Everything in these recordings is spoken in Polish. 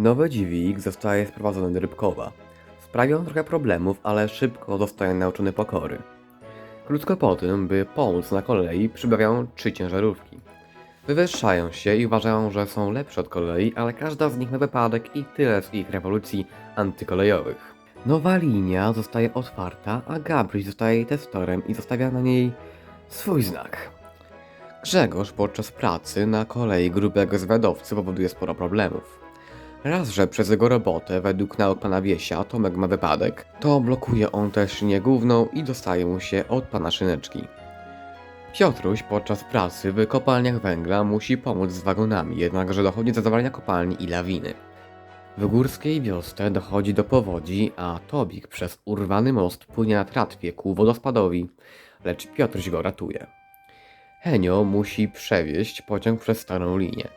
Nowy dźwig zostaje sprowadzony do Rybkowa. Sprawia on trochę problemów, ale szybko zostaje nauczony pokory. Krótko po tym, by pomóc na kolei, przybywają trzy ciężarówki. Wywyższają się i uważają, że są lepsze od kolei, ale każda z nich na wypadek i tyle z ich rewolucji antykolejowych. Nowa linia zostaje otwarta, a Gabryś zostaje jej testorem i zostawia na niej swój znak. Grzegorz podczas pracy na kolei grubego zwiadowcy powoduje sporo problemów. Raz, że przez jego robotę, według nauk pana Wiesia, Tomek ma wypadek, to blokuje on też linię główną i dostaje mu się od pana Szyneczki. Piotruś podczas pracy w kopalniach węgla musi pomóc z wagonami, jednakże dochodzi do zawalenia kopalni i lawiny. W górskiej wiosce dochodzi do powodzi, a Tobik przez urwany most płynie na tratwie ku wodospadowi, lecz Piotruś go ratuje. Henio musi przewieźć pociąg przez starą linię.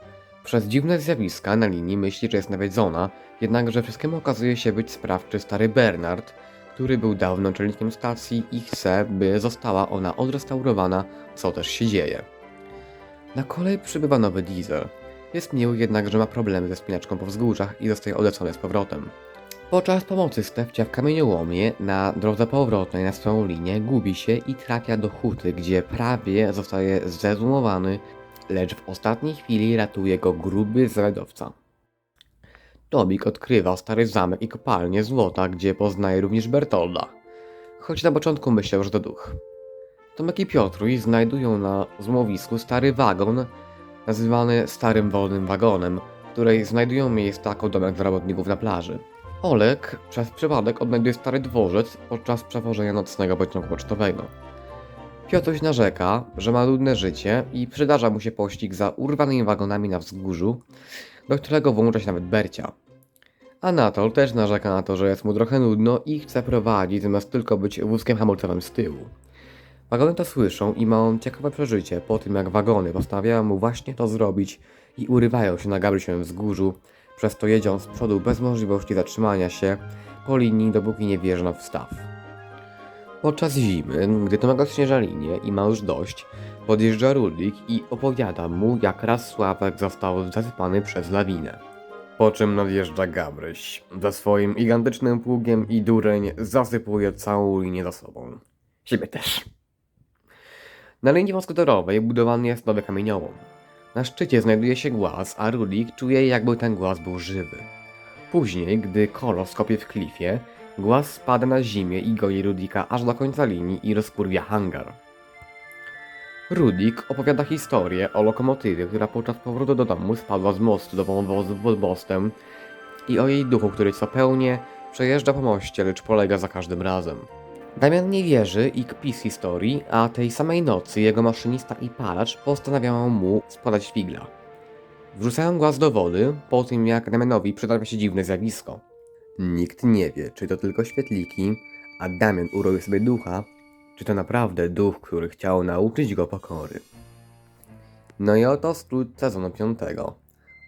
Przez dziwne zjawiska na linii myśli, że jest nawiedzona, jednakże wszystkiemu okazuje się być sprawczy stary Bernard, który był dawno naczelnikiem stacji i chce, by została ona odrestaurowana, co też się dzieje. Na kolej przybywa nowy diesel. Jest miły jednak, że ma problemy ze spinaczką po wzgórzach i zostaje odlecony z powrotem. Podczas pomocy Stefcia w kamieniołomie na drodze powrotnej na swoją linię gubi się i trafia do huty, gdzie prawie zostaje zezumowany, lecz w ostatniej chwili ratuje go gruby zwiadowca. Tobik odkrywa stary zamek i kopalnię złota, gdzie poznaje również Bertolda. Choć na początku myślał, że to duch. Tomek i Piotruś znajdują na złowisku stary wagon, nazywany Starym Wolnym Wagonem, w której znajdują miejsce jako domek dla robotników na plaży. Olek przez przypadek odnajduje stary dworzec podczas przewożenia nocnego pociągu pocztowego. Piotruś narzeka, że ma ludne życie i przydarza mu się pościg za urwanymi wagonami na wzgórzu, do którego włącza się nawet Bercia. Anatol też narzeka na to, że jest mu trochę nudno i chce prowadzić zamiast tylko być wózkiem hamulcowym z tyłu. Wagony to słyszą i ma on ciekawe przeżycie po tym jak wagony postanawiają mu właśnie to zrobić i urywają się na Gabrysiowym wzgórzu, przez to jedzią z przodu bez możliwości zatrzymania się po linii dopóki nie wjeżdża w staw. Podczas zimy, gdy Tomek odśnieża linię i ma już dość, podjeżdża Rudik i opowiada mu, jak raz Sławek został zasypany przez lawinę. Po czym nadjeżdża Gabryś. Ze swoim gigantycznym pługiem i dureń zasypuje całą linię za sobą. Siebie też. Na linii wąskotorowej budowany jest nowy kamieniołom. Na szczycie znajduje się głaz, a Rudik czuje jakby ten głaz był żywy. Później, gdy kolos kopie w klifie, głaz spada na ziemię i goi Rudika aż do końca linii i rozkurwia hangar. Rudik opowiada historię o lokomotywie, która podczas powrotu do domu spadła z mostu do wąwozu pod mostem i o jej duchu, który co pełnie przejeżdża po moście, lecz polega za każdym razem. Damian nie wierzy i kpi z historii, a tej samej nocy jego maszynista i palacz postanawiają mu składać figla. Wrzucają głaz do wody, po tym jak Damianowi przydarza się dziwne zjawisko. Nikt nie wie, czy to tylko świetliki, a Damian uroił sobie ducha, czy to naprawdę duch, który chciał nauczyć go pokory. No i oto skrót sezonu piątego.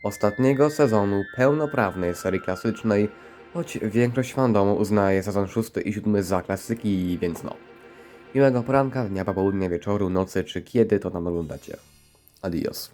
Ostatniego sezonu pełnoprawnej serii klasycznej, choć większość fandomu uznaje sezon szósty i siódmy za klasyki, więc no. Miłego poranka, dnia, popołudnia, wieczoru, nocy, czy kiedy to tam oglądacie. Adios.